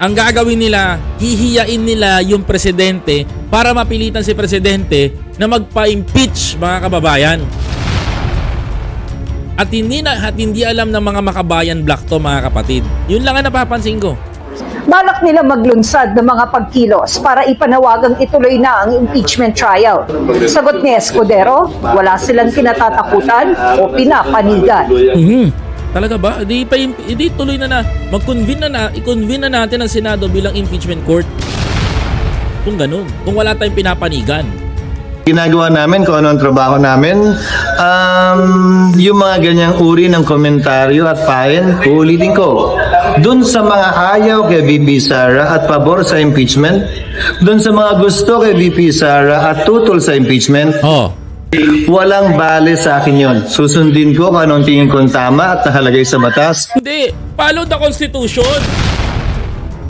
ang gagawin nila, hihiyain nila yung presidente para mapilitan si presidente na magpa-impeach mga kababayan. At hindi na at hindi alam ng mga makabayan black to mga kapatid. Yun lang ang napapansin ko. Balak nila maglunsad ng mga pagkilos para ipanawagang ituloy na ang impeachment trial. Sagot ni Escudero, wala silang kinatatakutan o pinapanigan. Mhm. Talaga ba? Di pa di tuloy na na mag-convene na na, i-convene na natin ang Senado bilang impeachment court. Kung ganun, kung wala tayong pinapanigan. ginagawa namin kung ano ang trabaho namin. Um, yung mga ganyang uri ng komentaryo at pahin, ulitin ko. Doon sa mga ayaw kay VP Sara at pabor sa impeachment, doon sa mga gusto kay VP Sara at tutol sa impeachment, Oh. Walang bale sa akin yon. Susundin ko kung anong tingin kong tama at nakalagay sa batas. Hindi, follow the constitution.